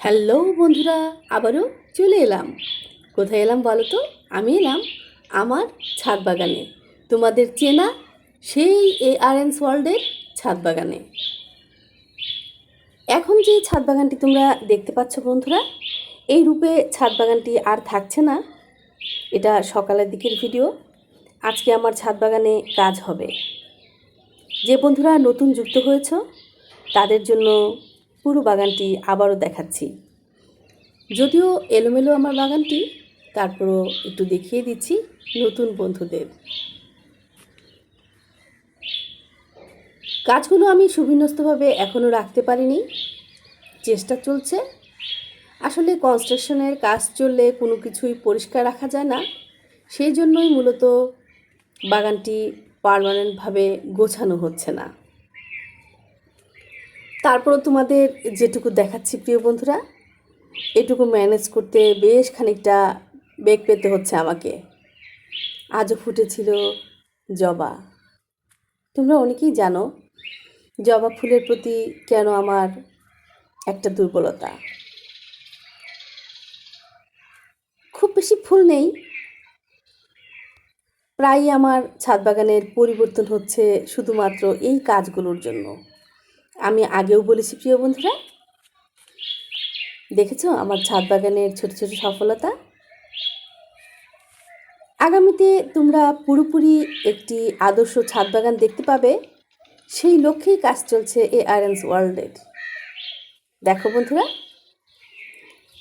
Hello বন্ধুরা, আবারও চলে এলাম। কোথায় এলাম বলো তো? আমি এলাম আমার ছাদ বাগানে। তোমাদের চেনা সেই এ আর এনস ওয়ার্ল্ডের ছাদ বাগানে। এখন যে ছাদ বাগানটি তোমরা দেখতে পাচ্ছ বন্ধুরা, এই রূপে ছাদ বাগানটি আর থাকছে না। এটা সকালের দিকের ভিডিও। আজকে আমার ছাদ বাগানে কাজ হবে। যে বন্ধুরা নতুন যুক্ত হয়েছ, তাদের জন্য পুরো বাগানটি আবারও দেখাচ্ছি। যদিও এলোমেলো আমার বাগানটি, তারপরও একটু দেখিয়ে দিচ্ছি নতুন বন্ধুদের। গাছগুলো আমি সুবিন্যস্তভাবে এখনও রাখতে পারিনি। চেষ্টা চলছে। আসলে কনস্ট্রাকশনের কাজ চললে কোনো কিছুই পরিষ্কার রাখা যায় না। সেই জন্যই মূলত বাগানটি পারমানেন্টভাবে গোছানো হচ্ছে না। তারপরও তোমাদের যেটুকু দেখাচ্ছি, প্রিয় বন্ধুরা, এটুকু ম্যানেজ করতে বেশ খানিকটা বেগ পেতে হচ্ছে আমাকে। আজও ফুটেছিল জবা। তোমরা অনেকেই জানো, জবা ফুলের প্রতি কেন আমার একটা দুর্বলতা? খুব বেশি ফুল নেই। প্রায়ই আমার ছাদ বাগানের পরিবর্তন হচ্ছে শুধুমাত্র এই কাজগুলোর জন্য। আমি আগেও বলেছি, প্রিয় বন্ধুরা। দেখেছ আমার ছাদ বাগানের ছোট ছোট সফলতা? আগামীতে তোমরা পুরোপুরি একটি আদর্শ ছাদ বাগান দেখতে পাবে। সেই লক্ষ্যেই কাজ চলছে এ আর এনস ওয়ার্ল্ডের। দেখো বন্ধুরা,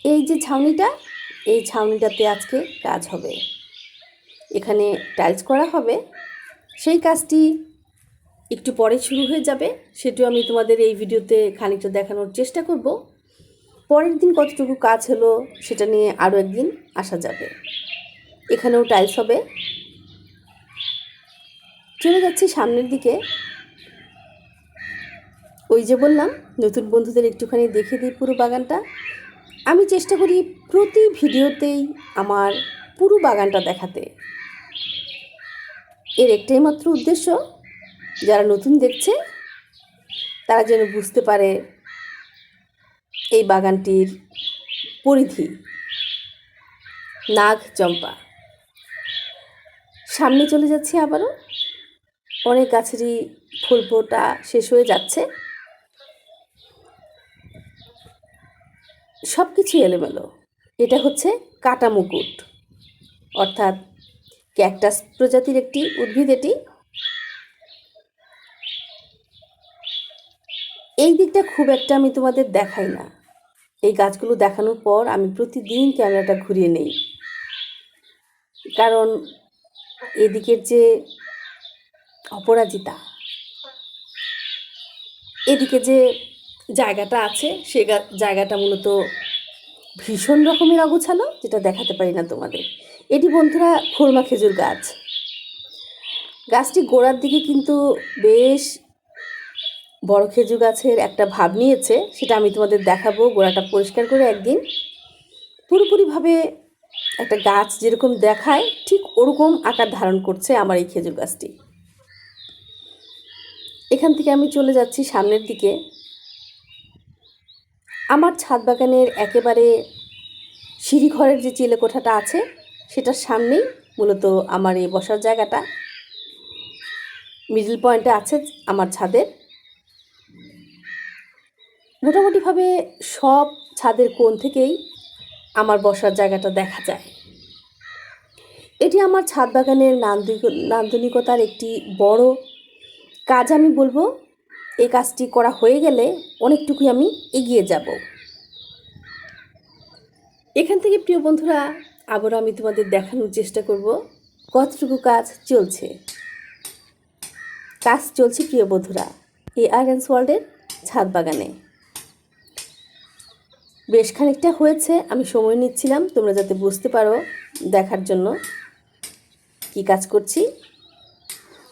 এই যে ছাউনিটা, এই ছাউনিটাতে আজকে কাজ হবে। এখানে টাইলস করা হবে। সেই কাজটি একটু পরে শুরু হয়ে যাবে। সেটিও আমি তোমাদের এই ভিডিওতে খানিকটা দেখানোর চেষ্টা করব। পরের দিন কতটুকু কাজ হলো সেটা নিয়ে আরও একদিন আসা যাবে। এখানেও টাইলস হবে। চলে যাচ্ছি সামনের দিকে। ওই যে বললাম, নতুন বন্ধুদের একটুখানি দেখে দিই পুরো বাগানটা। আমি চেষ্টা করি প্রতি ভিডিওতেই আমার পুরো বাগানটা দেখাতে। এর একটাই মাত্র উদ্দেশ্য যারা নতুন দেখছে, তারা যেন বুঝতে পারে এই বাগানটির পরিধি। নাগ চম্পা। সামনে চলে যাচ্ছি আবারও। অনেক গাছেরই ফুল ফোটা শেষ হয়ে যাচ্ছে। সব কিছু এলোমেলো। এটা হচ্ছে কাটা মুকুট। অর্থাৎ ক্যাকটাস প্রজাতির একটি উদ্ভিদ এটি। এই দিকটা খুব একটা আমি তোমাদের দেখাই না। এই গাছগুলো দেখানোর পর আমি প্রতিদিন ক্যামেরাটা ঘুরিয়ে নেই। কারণ এদিকের যে অপরাজিতা, এদিকে যে জায়গাটা আছে, সে জায়গাটা মূলত ভীষণ রকমের অগোছালো, যেটা দেখাতে পারি না তোমাদের। এটি বন্ধুরা খুরমা খেজুর গাছ। গাছটি গোড়ার দিকে কিন্তু বেশ বড় খেজুর গাছের একটা ভাব নিয়েছে, সেটা আমি তোমাদের দেখাবো। গোড়াটা পরিষ্কার করে একদিন। পুরোপুরিভাবে একটা গাছ যেরকম দেখায়, ঠিক ওরকম আকার ধারণ করছে আমার এই খেজুর গাছটি। এখান থেকে আমি চলে যাচ্ছি সামনের দিকে। আমার ছাদ বাগানের একেবারে সিঁড়িঘরের যে চিলেকোঠাটা আছে, সেটার সামনেই মূলত আমার এই বসার জায়গাটা। মিডল পয়েন্টে আছে আমার ছাদের। মোটামুটিভাবে সব ছাদের কোণ থেকেই আমার বসার জায়গাটা দেখা যায়। এটি আমার ছাদ বাগানের নান্দনিকতার একটি বড় কাজ আমি বলব। এই কাজটি করা হয়ে গেলে অনেকটুকুই আমি এগিয়ে যাব। এখান থেকে প্রিয় বন্ধুরা, আবারও আমি তোমাদের দেখানোর চেষ্টা করব কতটুকু কাজ চলছে। কাজ চলছে প্রিয় বন্ধুরা এ আর এন্স ওয়ার্ল্ডের ছাদ বাগানে। বেশ খানিকটা হয়েছে, আমি সময় নিচ্ছিলাম, তোমরা যাতে বুঝতে পারো দেখার জন্য কি কাজ করছি।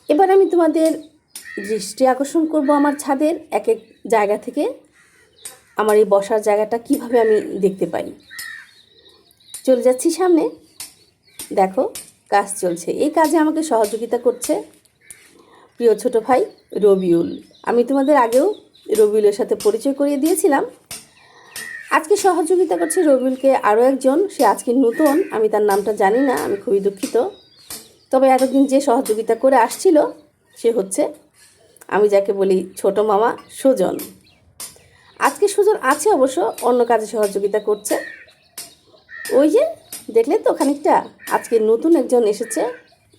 এবার আমি তোমাদের দৃষ্টি আকর্ষণ করব আমার ছাদের এক এক জায়গা থেকে, আমার এই বসার জায়গাটা কীভাবে আমি দেখতে পাই। চলে যাচ্ছি সামনে। দেখো, কাজ চলছে। এই কাজে আমাকে সহযোগিতা করছে প্রিয় ছোট ভাই রবিউল। আমি তোমাদের আগেও রবিউলের সাথে পরিচয় করিয়ে দিয়েছিলাম। আজকে সহযোগিতা করছে রবিউলকে আরও একজন। সে আজকে নতুন, আমি তার নামটা জানি না, আমি খুবই দুঃখিত। তবে এতদিন যে সহযোগিতা করে আসছিল, সে হচ্ছে, আমি যাকে বলি ছোট মামা সুজন। আজকে সুজন আছে অবশ্য, অন্য কাজে সহযোগিতা করছে। ওই যে দেখলেন তো খানিকটা, আজকে নতুন একজন এসেছে,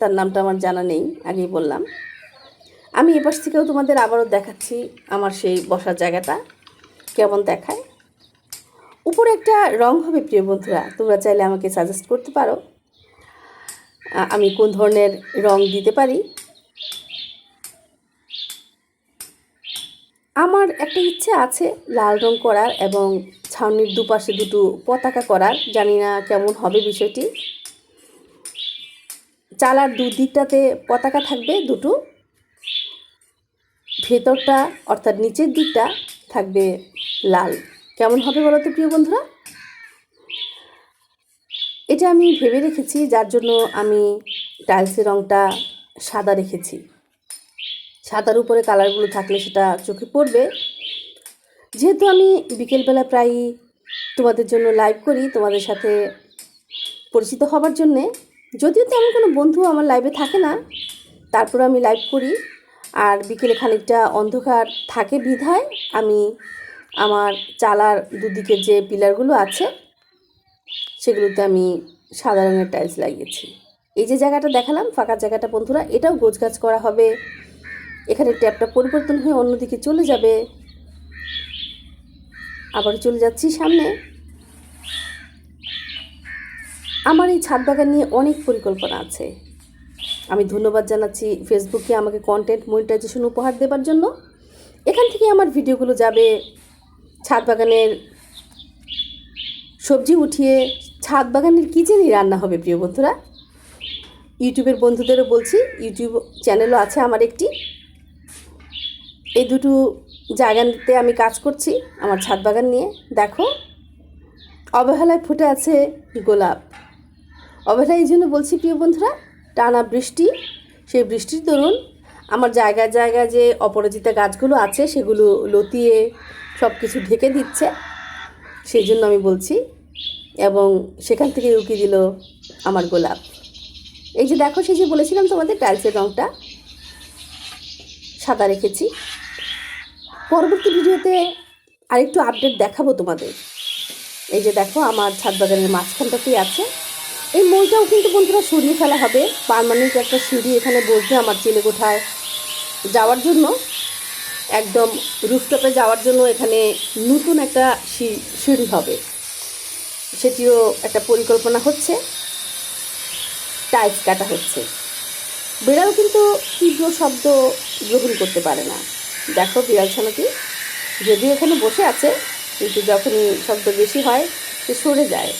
তার নামটা আমার জানা নেই, আগেই বললাম। আমি এপাশ থেকেও তোমাদের আবারও দেখাচ্ছি আমার সেই বসার জায়গাটা, কেমন দেখায়। উপরে একটা রং হবে, প্রিয় বন্ধুরা। তোমরা চাইলে আমাকে সাজেস্ট করতে পারো। আমি কোন ধরনের রং দিতে পারি? আমার একটা ইচ্ছে আছে লাল রং করার এবং ছাউনির দুপাশে দুটো পতাকা করার। জানি না কেমন হবে বিষয়টি। চালার দুদিকটাতে পতাকা থাকবে, দুটো। ভেতরটা অর্থাৎ নিচের দিকটা থাকবে লাল। কেমন হবে বলো তো প্রিয় বন্ধুরা? এটা আমি ভেবে রেখেছি, যার জন্য আমি টাইলসের রঙটা সাদা রেখেছি। সাদার উপরে কালারগুলো থাকলে সেটা চোখে পড়বে। যেহেতু আমি বিকেলবেলা প্রায়ই তোমাদের জন্য লাইভ করি, তোমাদের সাথে পরিচিত হবার জন্যে, যদিও তেমন কোনো বন্ধু আমার লাইভে থাকে না তারপর আমি লাইভ করি। আর বিকেলে খানিকটা অন্ধকার থাকে বিধায় আমি আমার চালার দুদিকে যে পিলারগুলো আছে, সেগুলোতে আমি সাদা রঙের টাইলস লাগিয়েছি। এই যে জায়গাটা দেখালাম, ফাঁকা জায়গাটা বন্ধুরা, এটাও গোছগাছ করা হবে। এখানে ট্যাপটা পরিবর্তন হয়ে অন্যদিকে চলে যাবে। আবার চলে যাচ্ছি সামনে। আমার এই ছাদ বাগান নিয়ে অনেক পরিকল্পনা আছে। আমি ধন্যবাদ জানাচ্ছি ফেসবুকে আমাকে কন্টেন্ট মনিটাইজেশন উপহার দেবার জন্য। এখান থেকে আমার ভিডিওগুলো যাবে। ছাদ বাগানের সবজি উঠিয়ে ছাদ বাগানের কিচেনই রান্না হবে, প্রিয় বন্ধুরা। ইউটিউবের বন্ধুদেরও বলছি, ইউটিউব চ্যানেলও আছে আমার একটি। এই দুটো জায়গাতে আমি কাজ করছি আমার ছাদ বাগান নিয়ে। দেখো, অবহেলায় ফুটে আছে গোলাপ। অবহেলা এই জন্য বলছি, প্রিয় বন্ধুরা, টানা বৃষ্টি, সেই বৃষ্টির দরুন আমার জায়গায় জায়গায় যে অপরাজিতা গাছগুলো আছে, সেগুলো লতিয়ে সব কিছু ঢেকে দিচ্ছে। সেই জন্য আমি বলছি, এবং সেখান থেকে উকি দিল আমার গোলাপ। এই যে দেখো, সেই যে বলেছিলাম তোমাদের টাইলসের রঙটা সাদা রেখেছি। পরবর্তী ভিডিওতে আরেকটু আপডেট দেখাবো তোমাদের। এই যে দেখো, আমার ছাদ বাগানের মাঝখানটাতেই আছে। এই মইটাও কিন্তু বন্ধুরা সরিয়ে ফেলা হবে। পার্মানেন্ট একটা সিঁড়ি এখানে বসবে আমার চেলে কোঠায় যাওয়ার জন্য। একদম রুফটপে যাওয়ার জন্য এখানে নতুন একটা সিঁড়ি হবে। সেটিও একটা পরিকল্পনা হচ্ছে। টাইলস কাটা হচ্ছে। বিড়াল কিন্তু তীব্র শব্দ গ্রহণ করতে পারে না। দেখো বিড়াল ছানাটি। যদিও এখানে বসে আছে, কিন্তু যখনই শব্দ বেশি হয়, সে সরে যায়।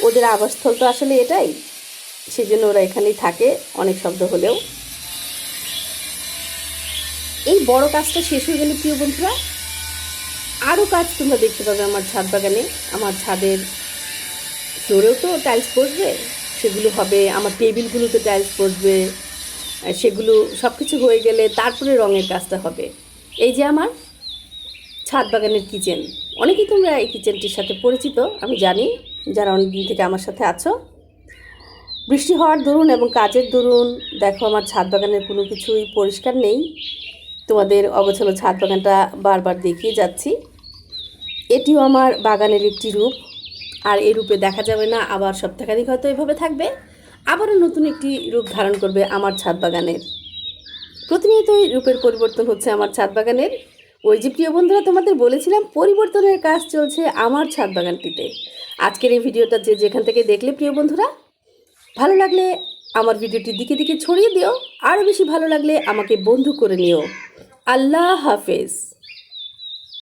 ওদের আবাসস্থল তো আসলে এটাই। সেই জন্য ওরা এখানেই থাকে অনেক শব্দ হলেও। এই বড় কাজটা শেষ হয়ে গেলে প্রিয় বন্ধুরা আরও কাজ তোমরা দেখতে পাবে আমার ছাদ বাগানে। আমার ছাদের ফ্লোরেও তো টাইলস বসবে, সেগুলো হবে, আমার টেবিলগুলোতে টাইলস বসবে সেগুলো সব কিছু হয়ে গেলে তারপরে রঙের কাজটা হবে। এই যে আমার ছাদ বাগানের কিচেন। অনেকেই তোমরা এই কিচেনটির সাথে পরিচিত, আমি জানি, যারা অনেক দিন থেকে আমার সাথে আছো। বৃষ্টি হওয়ার দরুন এবং কাজের দরুন, দেখো আমার ছাদ বাগানের কোনো কিছুই পরিষ্কার নেই। তোমাদের অগোছালো ছাদ বাগানটা বারবার দেখিয়ে যাচ্ছি। এটিও আমার বাগানের একটি রূপ। আর এই রূপে দেখা যাবে না, আবার সপ্তাহখানিক হয়তো এভাবে থাকবে। আবারও নতুন একটি রূপ ধারণ করবে আমার ছাদ বাগানের। প্রতিনিয়তই রূপের পরিবর্তন হচ্ছে আমার ছাদ বাগানের। ওই যে প্রিয় বন্ধুরা, তোমাদের বলেছিলাম পরিবর্তনের কাজ চলছে আমার ছাদ বাগানটিতে। আজকের এই ভিডিওটা যে যেখান থেকে দেখলে প্রিয় বন্ধুরা, ভালো লাগলে আমার ভিডিওটি দিকে দিকে ছড়িয়ে দিও। আরও বেশি ভালো লাগলে আমাকে বন্ধু করে নিও। আল্লাহ হাফেজ।